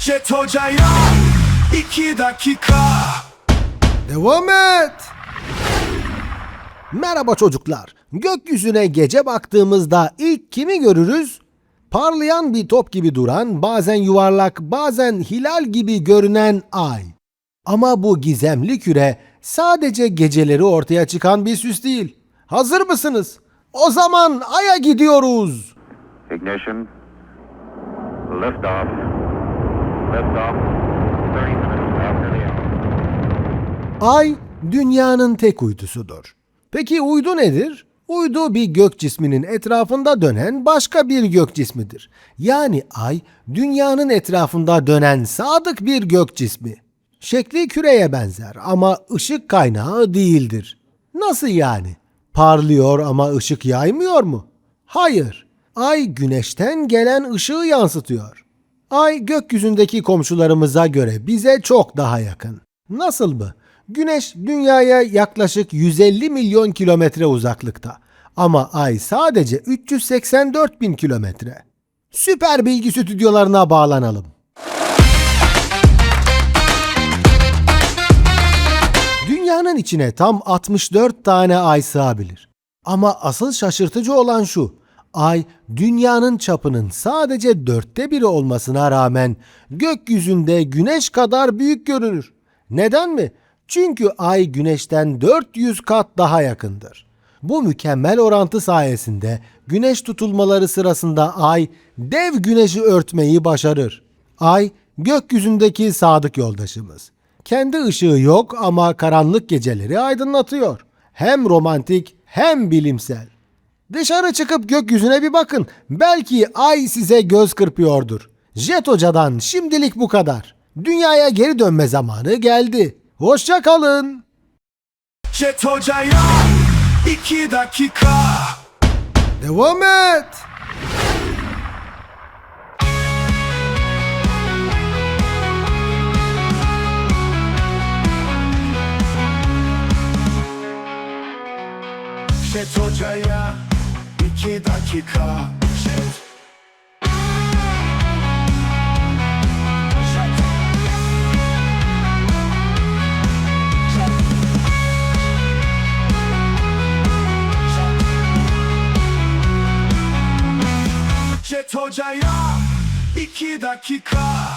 Jet Hoca'ya iki dakika Devam et. Merhaba çocuklar. Gökyüzüne gece baktığımızda ilk kimi görürüz? Parlayan bir top gibi duran, bazen yuvarlak, bazen hilal gibi görünen ay. Ama bu gizemli küre sadece geceleri ortaya çıkan bir süs değil. Hazır mısınız? O zaman aya gidiyoruz. Ignition. Liftoff. Liftoff. Ay dünyanın tek uydusudur. Peki uydu nedir? Uydu bir gök cisminin etrafında dönen başka bir gök cismidir. Yani ay dünyanın etrafında dönen sadık bir gök cismi. Şekli küreye benzer ama ışık kaynağı değildir. Nasıl yani? Parlıyor ama ışık yaymıyor mu? Hayır. Ay güneşten gelen ışığı yansıtıyor. Ay gökyüzündeki komşularımıza göre bize çok daha yakın. Nasıl mı? Güneş dünyaya yaklaşık 150 milyon kilometre uzaklıkta. Ama ay sadece 384 bin kilometre. Süper bilgi stüdyolarına bağlanalım. Dünyanın içine tam 64 tane ay sığabilir. Ama asıl şaşırtıcı olan şu. Ay dünyanın çapının sadece dörtte biri olmasına rağmen gökyüzünde güneş kadar büyük görünür. Neden mi? Çünkü ay güneşten 400 kat daha yakındır. Bu mükemmel orantı sayesinde güneş tutulmaları sırasında ay dev güneşi örtmeyi başarır. Ay gökyüzündeki sadık yoldaşımız. Kendi ışığı yok ama karanlık geceleri aydınlatıyor. Hem romantik hem bilimsel. Dışarı çıkıp gökyüzüne bir bakın. Belki ay size göz kırpıyordur. Jet Hoca'dan şimdilik bu kadar. Dünyaya geri dönme zamanı geldi. Hoşça kalın. Jet Hoca'ya iki dakika Devam et. Jet Hoca'ya iki dakika. Jet Jet Hoca'ya iki dakika